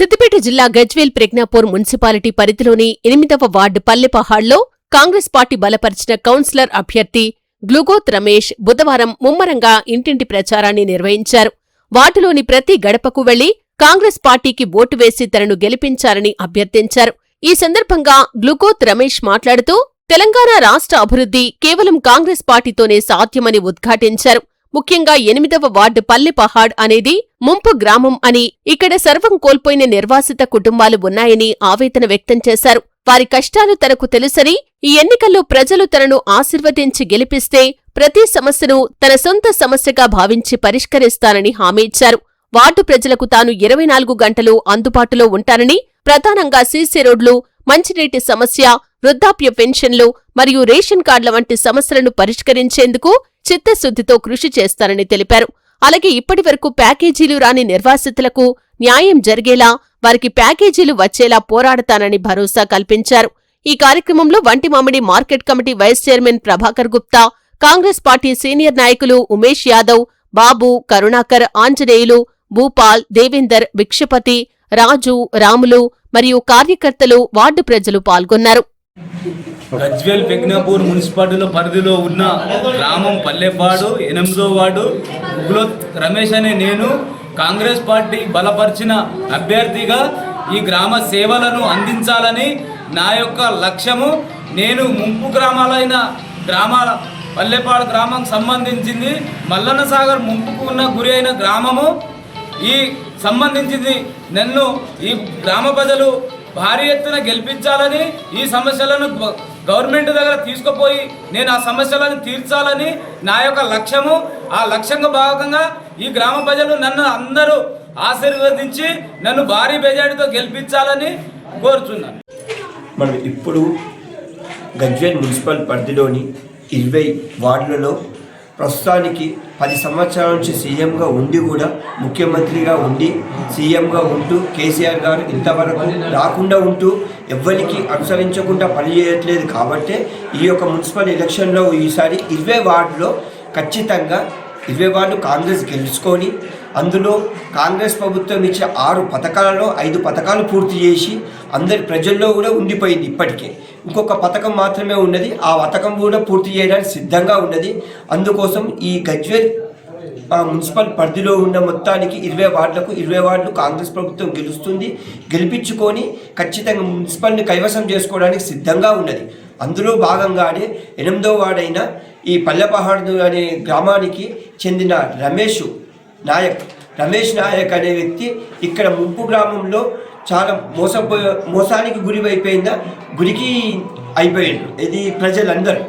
సిద్దిపేట జిల్లా గజ్వేల్ ప్రజ్ఞాపూర్ మున్సిపాలిటీ పరిధిలోని ఎనిమిదవ వార్డు పల్లెపహాడ్లో కాంగ్రెస్ పార్టీ బలపరిచిన కౌన్సిలర్ అభ్యర్థి గ్లుగోత్ రమేష్ బుధవారం ముమ్మరంగా ఇంటింటి ప్రచారాన్ని నిర్వహించారు. వార్డులోని ప్రతి గడపకు వెళ్ళి కాంగ్రెస్ పార్టీకి ఓటు వేసి తనను గెలిపించాలని అభ్యర్థించారు. ఈ సందర్భంగా గ్లుగోత్ రమేష్ మాట్లాడుతూ తెలంగాణ రాష్ట్ర అభివృద్ధి కేవలం కాంగ్రెస్ పార్టీతోనే సాధ్యమని ఉద్ఘాటించారు. ముఖ్యంగా ఎనిమిదవ వార్డు పల్లె పహాడ్ అనేది ముంపు గ్రామం అని ఇక్కడ సర్వం కోల్పోయిన నిర్వాసిత కుటుంబాలు ఉన్నాయని ఆవేదన వ్యక్తం చేశారు. వారి కష్టాలు తనకు తెలుసని ఈ ఎన్నికల్లో ప్రజలు తనను ఆశీర్వదించి గెలిపిస్తే ప్రతి సమస్యను తన సొంత సమస్యగా భావించి పరిష్కరిస్తానని హామీ ఇచ్చారు. వార్డు ప్రజలకు తాను ఇరవై నాలుగు గంటలు అందుబాటులో ఉంటానని ప్రధానంగా సీసీ రోడ్లు మంచినీటి సమస్య వృద్ధాప్య పెన్షన్లు మరియు రేషన్ కార్డుల వంటి సమస్యలను పరిష్కరించేందుకు చిత్తశుద్ధితో కృషి చేస్తానని తెలిపారు. అలాగే ఇప్పటివరకు ప్యాకేజీలు రాని నిర్వాసితులకు న్యాయం జరిగేలా వారికి ప్యాకేజీలు వచ్చేలా పోరాడతానని భరోసా కల్పించారు. ఈ కార్యక్రమంలో Vantimamidi market committee vice chairman Prabhakar Gupta Congress party senior నాయకులు ఉమేష్ యాదవ్ బాబు కరుణాకర్ ఆంజనేయులు భూపాల్ దేవేందర్ భిక్షపతి రాజు రాములు మరియు కార్యకర్తలు వార్డు ప్రజలు పాల్గొన్నారు. గజ్వేల్ పెగ్నాపూర్ మున్సిపాలిటీలో పరిధిలో ఉన్న గ్రామం పల్లెపాడు ఎనిమిదో వార్డు. ముగ్గులో రమేష్ అనే నేను కాంగ్రెస్ పార్టీ బలపరిచిన అభ్యర్థిగా ఈ గ్రామ సేవలను అందించాలని నా యొక్క లక్ష్యము. నేను ముంపు గ్రామాలైన గ్రామాల పల్లెపాడు గ్రామం సంబంధించింది మల్లన్న సాగర్ ముంపుకు ఉన్న గురి అయిన గ్రామము. ఈ సంబంధించింది నన్ను ఈ గ్రామ ప్రజలు భారీ ఎత్తున గెలిపించాలని ఈ సమస్యలను గవర్నమెంట్ దగ్గర తీసుకుపోయి నేను ఆ సమస్యలను తీర్చాలని నా యొక్క లక్ష్యము. ఆ లక్ష్యంగా భాగంగా ఈ గ్రామ ప్రజలు నన్ను అందరూ ఆశీర్వదించి నన్ను భారీ మెజార్టీతో గెలిపించాలని కోరుచున్నాను. మనం ఇప్పుడు గజ్వేల్ మున్సిపల్ పరిధిలోని ఇరవై వార్డులలో ప్రస్తుతానికి పది సంవత్సరాల నుంచి సీఎంగా ఉండి కూడా ముఖ్యమంత్రిగా ఉండి సీఎంగా ఉంటూ కేసీఆర్ గారు ఇంతవరకు రాకుండా ఉంటూ ఎవ్వరికి అనుసరించకుండా పనిచేయట్లేదు కాబట్టే ఈ యొక్క మున్సిపల్ ఎలక్షన్లో ఈసారి ఇరవై వార్డులో ఖచ్చితంగా ఇరవై వార్డు కాంగ్రెస్ గెలుచుకొని అందులో కాంగ్రెస్ ప్రభుత్వం ఇచ్చే ఆరు పథకాలలో ఐదు పథకాలు పూర్తి చేసి అందరి ప్రజల్లో కూడా ఉండిపోయింది ఇప్పటికే. ఇంకొక పథకం మాత్రమే ఉన్నది. ఆ పథకం కూడా పూర్తి చేయడానికి సిద్ధంగా ఉన్నది. అందుకోసం ఈ గజ్వేల్ ఆ మున్సిపల్ పరిధిలో ఉన్న మొత్తానికి ఇరవై వార్డులకు ఇరవై వార్డులు కాంగ్రెస్ ప్రభుత్వం గెలుస్తుంది. గెలిపించుకొని ఖచ్చితంగా మున్సిపల్ని కైవసం చేసుకోవడానికి సిద్ధంగా ఉన్నది. అందులో భాగంగానే ఎనిమిదో వార్డైన ఈ పల్లెపహాడు అనే గ్రామానికి చెందిన రమేష్ నాయక్ రమేష్ నాయక్ అనే వ్యక్తి ఇక్కడ ముంపు గ్రామంలో చాలా మోసపో మోసానికి గురి అయిపోయిందా గురికి అయిపోయిండ్రు. ఇది ప్రజలందరూ.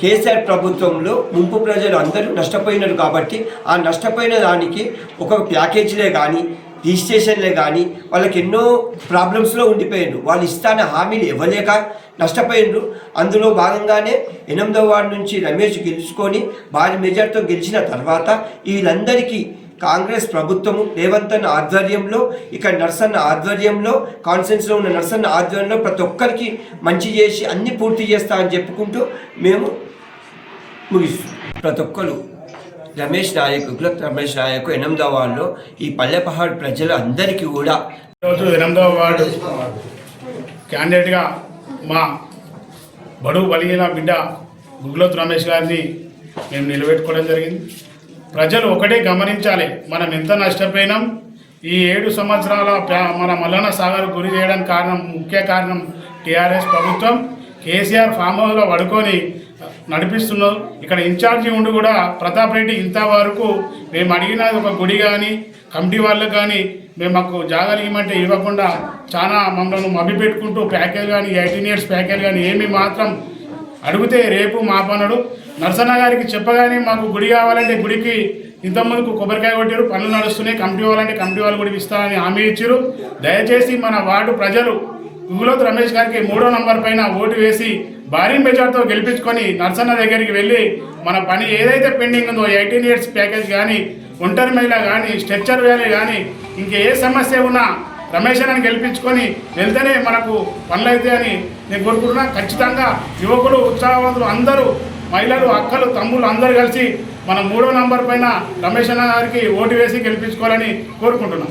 కేసీఆర్ ప్రభుత్వంలో ముంపు ప్రజలు అందరూ నష్టపోయినారు కాబట్టి ఆ నష్టపోయిన దానికి ఒక ప్యాకేజీలే కానీ రిజిస్ట్రేషన్లే కానీ వాళ్ళకి ఎన్నో ప్రాబ్లమ్స్లో ఉండిపోయారు వాళ్ళు ఇస్తాన హామీలు ఇవ్వలేక నష్టపోయిండ్రు. అందులో భాగంగానే ఎనిమిదో వార్డు నుంచి రమేష్ గెలుచుకొని భారీ మెజార్టీతో గెలిచిన తర్వాత వీళ్ళందరికీ కాంగ్రెస్ ప్రభుత్వము రేవంత్ అన్న ఆధ్వర్యంలో ఇక్కడ నర్సన్న ఆధ్వర్యంలో కాన్ఫరెన్స్లో ఉన్న నర్సన్న ఆధ్వర్యంలో ప్రతి ఒక్కరికి మంచి చేసి అన్ని పూర్తి చేస్తా అని చెప్పుకుంటూ మేము ముగిస్తాం ప్రతి ఒక్కరు రమేష్ నాయక్ గులత్ రమేష్ నాయక్ ఎనిమిదవ వార్డులో ఈ పల్లెపహాడ్ ప్రజలు అందరికీ కూడా ఈరోజు ఎనిమిదవ వార్డు క్యాండిడేట్గా మా బడుగు బలిగిన బిడ్డ గుగ్లోత్ రమేష్ గారిని మేము నిలబెట్టుకోవడం జరిగింది. ప్రజలు ఒకటే గమనించాలి మనం ఎంత నష్టపోయినాం? ఈ ఏడు సంవత్సరాల ప్యా- మన మల్లన్న సాగర్ గురి చేయడానికి కారణం ముఖ్య కారణం టీఆర్ఎస్ ప్రభుత్వం. కేసీఆర్ ఫామ్ హౌస్లో పడుకొని నడిపిస్తున్నారు ఇక్కడ ఇన్ఛార్జి ఉండి కూడా ప్రతాప్ రెడ్డి ఇంతవరకు మేము అడిగిన ఒక గుడి కానీ కమిటీ వాళ్ళకు కానీ మేము మాకు జాగలిగమంటే ఇవ్వకుండా చాలా మమ్మల్ని మభ్యపెట్టుకుంటూ ప్యాకేజ్ కానీ ఎయిటీన్ ఇయర్స్ ప్యాకేజ్ కానీ ఏమి మాత్రం అడిగితే రేపు మా పనుడు నరసన్న గారికి చెప్పగానే మాకు గుడి కావాలంటే గుడికి ఇంతకుముందుకు కొబ్బరికాయ కొట్టారు పనులు నడుస్తున్నాయి కమిటీ వాళ్ళంటే కమిటీ వాళ్ళు కూడా ఇస్తారని హామీ ఇచ్చారు. దయచేసి మన వార్డు ప్రజలు గుగులోత్ రమేష్ గారికి మూడో నంబర్ పైన ఓటు వేసి భారీ మెజార్టీతో గెలిపించుకొని నర్సన్న దగ్గరికి వెళ్ళి మన పని ఏదైతే పెండింగ్ ఉందో ఎయిటీన్ ఇయర్స్ ప్యాకేజ్ కానీ ఒంటరి మహిళ కానీ స్ట్రెచ్చర్ వ్యాలీ కానీ ఇంకా ఏ సమస్య ఉన్నా రమేష్ అని గెలిపించుకొని వెళ్తేనే మనకు పనులైతే అని నేను కోరుకుంటున్నా. ఖచ్చితంగా యువకులు ఉత్సాహవంతులు అందరూ మహిళలు అక్కలు తమ్ముళ్ళు అందరూ కలిసి మన మూడో నంబర్ పైన రమేష్ అన్న గారికి ఓటు వేసి గెలిపించుకోవాలని కోరుకుంటున్నాం.